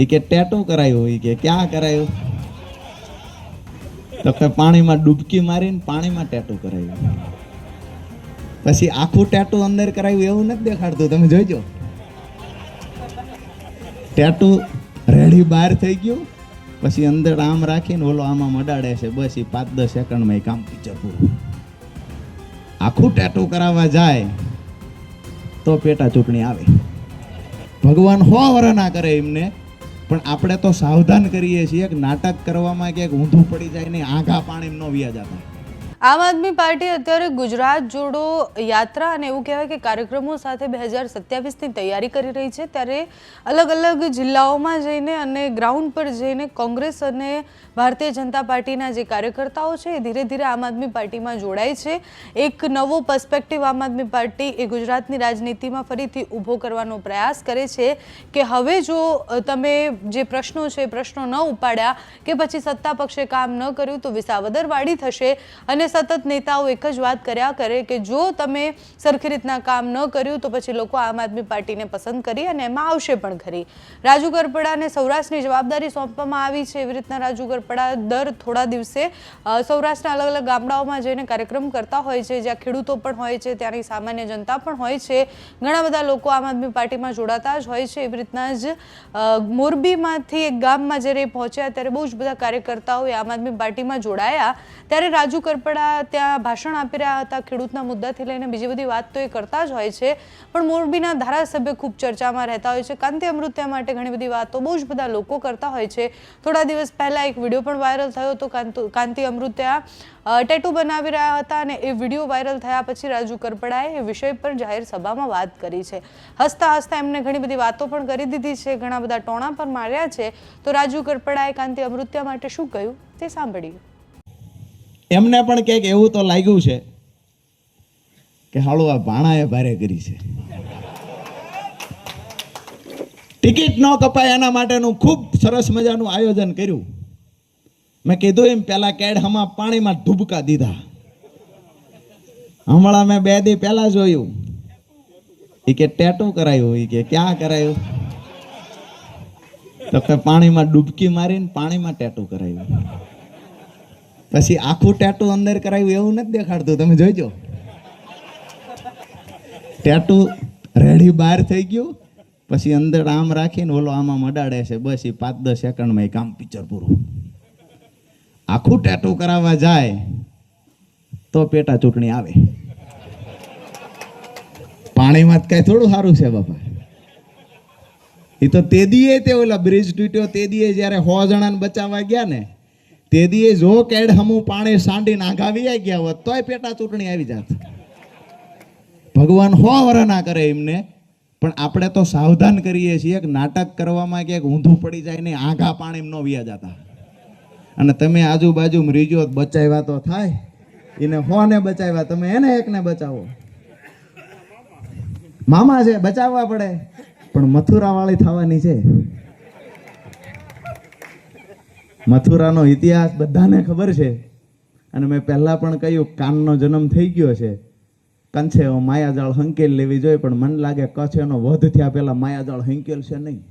એ કે ટેટો કરાયું એ કે ક્યાં કરાયું? તો કે પાણીમાં ડૂબકી મારીને પાણીમાં ટેટુ કરાયું. પછી આખું ટેટુ અંદર કરાયું એવું નથી દેખાડતું, તમે જોઈજો. ટેટુ રેડી બહાર થઈ ગયું, પછી અંદર આમ રાખીને ઓલો આમાં મડાડે છે, બસ એ પાંચ દસ સેકન્ડમાં એ કામ પિક્ચર પૂરું. આખું ટેટુ કરાવવા જાય, તો પેટા ચૂંટણી આવે. ભગવાન હો વર ના કરે એમને. પણ આપણે તો સાવધાન કરીએ છીએ કે નાટક કરવામાં ક્યાંક ઊંધું પડી જાય ને આઘા પાણી ન વ્યાજ જતા. આમ આદમી પાર્ટી અત્યારે ગુજરાત જોડો યાત્રા અને એવું કહેવાય કે કાર્યક્રમો સાથે બે હજાર સત્યાવીસની તૈયારી કરી રહી છે. ત્યારે અલગ અલગ જિલ્લાઓમાં જઈને અને ગ્રાઉન્ડ પર જઈને કોંગ્રેસ અને ભારતીય જનતા પાર્ટીના જે કાર્યકર્તાઓ છે એ ધીરે ધીરે આમ આદમી પાર્ટીમાં જોડાય છે. એક નવો પર્સપેક્ટિવ આમ આદમી પાર્ટી એ ગુજરાતની રાજનીતિમાં ફરીથી ઊભો કરવાનો પ્રયાસ કરે છે કે હવે જો તમે જે પ્રશ્નો છે પ્રશ્નો ન ઉપાડ્યા કે પછી સત્તા પક્ષે કામ ન કર્યું તો વિસાવદરવાડી થશે અને સતત નેતાઓ એક જ વાત કર્યા કરે કે જો તમે સરખી રીતના કામ ન કર્યું તો પછી લોકો આમ આદમી પાર્ટીને પસંદ કરી અને એમાં આવશે પણ ખરી. રાજુ ગરપડાને સૌરાષ્ટ્રની જવાબદારી સોંપવામાં આવી છે. એવી રીતના રાજુ ગરપડા દર થોડા દિવસે સૌરાષ્ટ્રના અલગ અલગ ગામડાઓમાં જઈને કાર્યક્રમ કરતા હોય છે. જ્યાં ખેડૂતો પણ હોય છે, ત્યાંની સામાન્ય જનતા પણ હોય છે. ઘણા બધા લોકો આમ આદમી પાર્ટીમાં જોડાતા જ હોય છે. એવી રીતના જ મોરબીમાંથી એક ગામમાં જ્યારે પહોંચ્યા ત્યારે બહુ જ બધા કાર્યકર્તાઓ આમ આદમી પાર્ટીમાં જોડાયા. ત્યારે રાજુ કરપડા ત્યાં ભાષણ આપી રહ્યા હતા ખેડૂતના મુદ્દાથી લઈને બીજી બધી વાત તો એ કરતા જ હોય છે. પણ મોરબીના ધારાસભ્ય ખૂબ ચર્ચામાં રહેતા હોય છે. કાંતિ અમૃત્યા માટે ઘણી બધી વાતો બહુ જ બધા લોકો કરતા હોય છે. થોડા દિવસ પહેલાં એક વીડિયો પણ વાયરલ થયો હતો. કાંતુ અમૃત્યા ટેટુ બનાવી રહ્યા હતા અને એ વીડિયો વાયરલ થયા પછી રાજુ કરપડાએ એ વિષય પર જાહેર સભામાં વાત કરી છે. હસતા હસતા એમને ઘણી બધી વાતો પણ કરી દીધી છે. ઘણા બધા ટોણા પણ માર્યા છે. તો રાજુ કરપડાએ કાંતિ અમૃત્યા માટે શું કહ્યું તે સાંભળીએ. એમને પણ ક્યાંક એવું તો લાગ્યું છે કે હાળું આ ભાણાએ ભારે કરી છે. ટિકિટ ન કપાય એના માટેનું ખૂબ સરસ મજાનું આયોજન કર્યું. મેં કીધું એમ, પેલા કેડ હમા પાણીમાં ડૂબકા દીધા. હમણાં મેં બે દી પહેલા જોયું. એ કે ટેટો કરાયું એ કે ક્યાં કરાયું? તો કે પાણીમાં ડૂબકી મારીને પાણીમાં ટેટો કરાયું. પછી આખું ટેટુ અંદર કરાવ્યું એવું નથી દેખાડતું, તમે જોઈજો. ટેટુ રેડી બહાર થઈ ગયું, પછી અંદર આમ રાખીને ઓલો આમાં મડાડે છે, બસ એ પાંચ દસ સેકન્ડમાં એ કામ પિક્ચર પૂરું. આખું ટેટુ કરાવવા જાય, તો પેટા ચૂંટણી આવે. પાણીમાં જ કાંઈ થોડું સારું છે બાપા. એ તો તે દીએ તે ઓલા બ્રિજ તૂટ્યો, તે દીએ જ્યારે સો જણાને બચાવવા ગયા ને તે દીએ જો કેડ હમું પાણી સાંડીને આવી ગયા હોત, તોય પેટા ચૂંટણી આવી જાત. ભગવાન હો વર ના કરે એમને, પણ આપણે તો સાવધાન કરીએ છીએ કે નાટક કરવામાં ક્યાંક ઊંધું પડી જાય ને આઘા પાણી ન વ્યા જતા. અને તમે આજુબાજુ રીજો બચાવ્યા તો થાય. એને હોને બચાવ્યા, તમે એને એકને બચાવો. મામા છે, બચાવવા પડે. પણ મથુરાવાળી થવાની છે. મથુરાનો ઇતિહાસ બધાને ખબર છે. અને મેં પહેલા પણ કહ્યું, કાનનો જન્મ થઈ ગયો છે. કંછે માયાજાળ હંકેલ લેવી જોઈએ, પણ મને લાગે કચ્છ એનો વધ થયા પહેલાં માયાજાળ હંકેલ છે નહીં.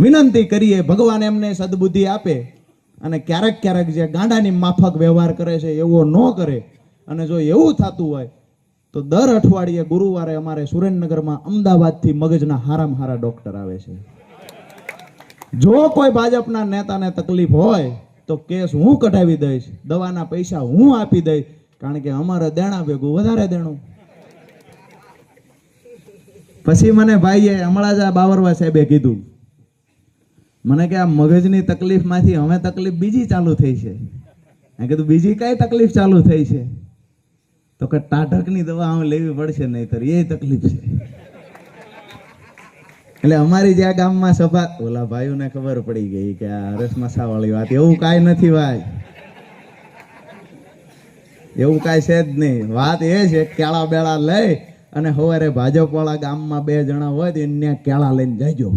વિનંતી કરીએ, ભગવાન એમને સદબુદ્ધિ આપે. અને ક્યારેક ક્યારેક જે ગાંડાની માફક વ્યવહાર કરે છે, એવો ન કરે. અને જો એવું થતું હોય, તો દર અઠવાડિયે ગુરુવારે અમારે સુરેન્દ્રનગરમાં અમદાવાદથી મગજના હારામ હારા ડોક્ટર આવે છે. જો કોઈ ભાજપના નેતાને તકલીફ હોય, તો કેસ હું કઢાવી દઈશ, દવાના પૈસા હું આપી દઈશ, કારણ કે અમારે દેણા ભેગું વધારે દેણું. પછી મને ભાઈએ હમણાં જ આ બાવરવા સાહેબે કીધું, મને કે આ મગજની તકલીફમાંથી હવે તકલીફ બીજી ચાલુ થઈ છે. મેં કીધું, બીજી કઈ તકલીફ ચાલુ થઈ છે? તો કે, ટાઢકની દવા હવે લેવી પડશે નહીતર, એ તકલીફ છે. એટલે અમારી જે આ ગામમાં સભા ઓલા ભાઈઓને ખબર પડી ગઈ કે આ રસમસા વાળી વાત. એવું કાંઈ નથી ભાઈ. એવું કાંઈ છે જ નહીં. વાત એ છે કેળા બેળા લઈ અને સવારે ભાજપ વાળા ગામમાં બે જણા હોય તો એને કેળા લઈને જજો.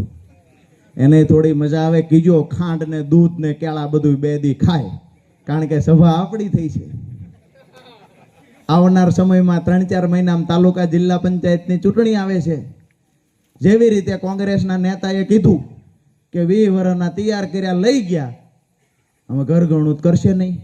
એને થોડી મજા આવે, કીજો ખાંડ ને દૂધ ને કેળા બધું બે દી ખાય. કારણ કે સભા આપણી થઈ છે. આવનાર સમયમાં ત્રણ ચાર મહિનામાં તાલુકા જિલ્લા પંચાયતની ચૂંટણી આવે છે. જેવી રીતે કોંગ્રેસના નેતાએ કીધું કે વી વર્ષના તૈયાર કર્યા લઈ ગયા અમે ઘર ગણું કરશે નહીં.